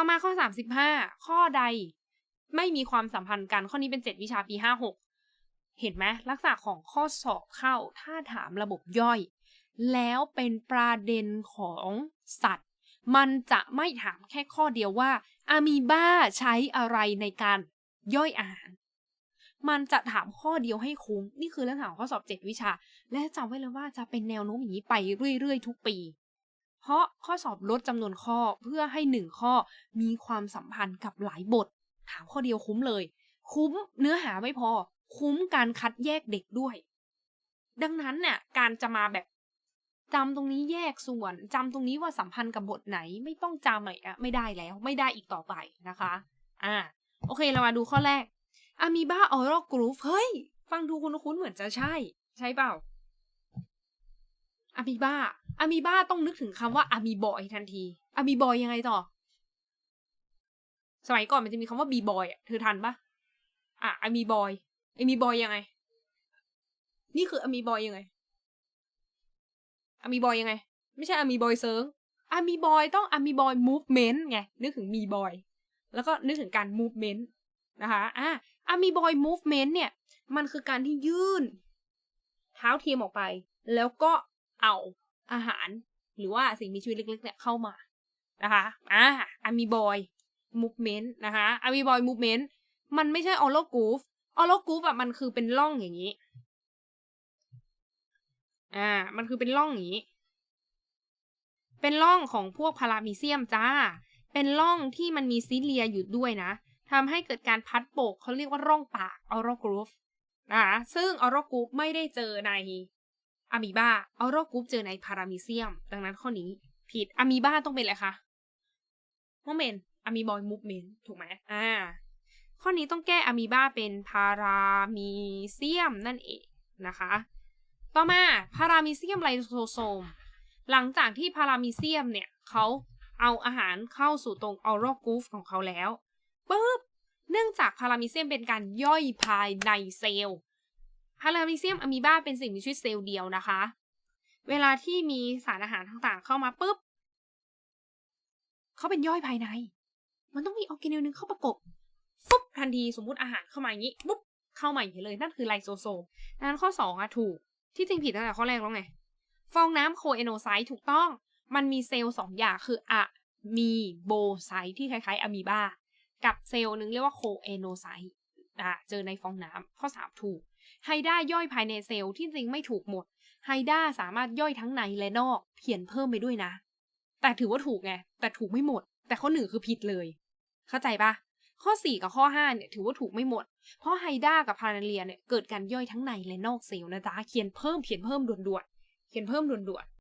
ต่อมาข้อ35ข้อใด ไม่มีความสัมพันธ์กันข้อนี้เป็น7วิชาปี56เห็นไหมลักษณะของข้อสอบเข้าถ้าถามระบบย่อย แล้วเป็นประเด็นของสัตว์ มันจะไม่ถามแค่ข้อเดียวว่าอะมีบ้าใช้อะไรในการย่อยอาหาร มันจะถามข้อเดียวให้คุ้ม นี่คือลักษณะของข้อสอบ 7 วิชา และจำไว้เลยว่าจะเป็นแนวโน้มอย่างนี้ไปเรื่อยๆ ทุกปี เพราะข้อสอบลดจำนวนข้อเพื่อให้หนึ่งข้อมีความสัมพันธ์กับหลายบท ถามข้อเดียวคุ้มเลย คุ้มเนื้อหาไม่พอ คุ้มการคัดแยกเด็กด้วย ดังนั้นเนี่ยการจะมาแบบจำตรงนี้แยกส่วนจำตรงนี้ว่าสัมพันธ์กับบทไหนไม่ต้องจำเลยอะไม่ได้แล้วไม่ได้อีกต่อไปนะคะ อ่า โอเคเรามาดูข้อแรกอะมีบ้าออรอกรูฟเฮ้ย ฟังดูคุ้นๆเหมือนจะใช่ ใช่เปล่า อะมีบ้าอะมีบ้าต้องนึกถึงคำว่าอะมีบอยทันทีอะมีบอยยังไงต่อ สมัยก่อนมันจะมีคำว่าบีบอยอะเธอทันปะอะอะมีบอยอะมีบอยยังไง นี่คืออะมีบอยยังไงอะมีบอยยังไง ไม่ใช่อะมีบอยเซิร์งอะมีบอยต้องอะมีบอยมูฟเมนต์ไงนึกถึงมีบอยแล้วก็นึกถึงการมูฟเมนต์นะคะอะอะมีบอยมูฟเมนต์เนี่ย มันคือการที่ยื่นเท้าเทียมออกไป แล้วก็ เอาอาหาร หรือว่าสิ่งมีชีวิตเล็กๆเนี่ยเข้ามานะคะอะอะมีบอยมูฟเมนต์นะคะอะมีบอยมูฟเมนต์มันไม่ใช่ออโลกูฟออโลกูฟอะมันคือเป็นร่องอย่างนี้ อ่า มันคือเป็นร่องอย่างนี้ เป็นร่องของพวกพารามิเซียมจ้า เป็นร่องที่มันมีซิเลียอยู่ด้วยนะทำให้เกิดการพัดโบกเขาเรียกว่าร่องปากออโรกรูฟนะคะซึ่งออโรกรูฟไม่ได้เจอใน อะมีบาออโรกรูฟเจอในพารามิเซียม ดังนั้นข้อนี้ผิดอะมีบาต้องเป็นอะไรคะโมเมนอะมีบอยมูฟเมนต์ถูกไหมอ่า ข้อนี้ต้องแก้อะมีบาเป็นพารามิเซียมนั่นเองนะคะ ต่อมาพารามิเซียมไลโซโซม หลังจากที่พารามิเซียมเนี่ยเขาเอาอาหารเข้าสู่ตรงออโรกรูฟของเขาแล้วปุ๊บเนื่องจากพารามิเซียมเป็นการย่อยภายในเซลล์ พารามิเซียมอะมีบาเป็นสิ่งมีชีวิตเซลล์เดียวนะคะ เวลาที่มีสารอาหารต่างๆ เข้ามาปุ๊บเขาเป็นย่อยภายใน มันต้องมีออร์แกเนลนึงเข้าประกบฟุบทันทีสมมุติอาหารเข้ามาอย่างนี้ปุ๊บเข้ามาอย่างนี้เลยนั่นคือไลโซโซมดังนั้นข้อ 2อะถูก ที่จริงผิดตั้งแต่ข้อแรกแล้วไง ฟองน้ำโคเอโนไซต์ถูกต้อง มันมีเซลล์สองอย่างคืออะมีโบไซต์ที่คล้ายๆอะมีบากับเซลล์หนึ่งเรียกว่าโคเอโนไซต์อะเจอในฟองน้ำข้อ 3 ถูก ไฮด้าย่อยภายในเซลล์ที่จริงไม่ถูกหมด ไฮด้าสามารถย่อยทั้งในและนอกเขียนเพิ่มไปด้วยนะ แต่ถือว่าถูกไง แต่ถูกไม่หมด แต่ข้อหนึ่งคือผิดเลย เข้าใจปะข้อ 4 กับข้อ 5 เนี่ยถือว่าถูกไม่หมด เพราะไฮด้ากับพาราเลียเนี่ยเกิดการย่อยทั้งในและนอกเซลล์นะจ๊ะ เขียนเพิ่มเขียนเพิ่มด่วนๆ เขียนเพิ่มด่วน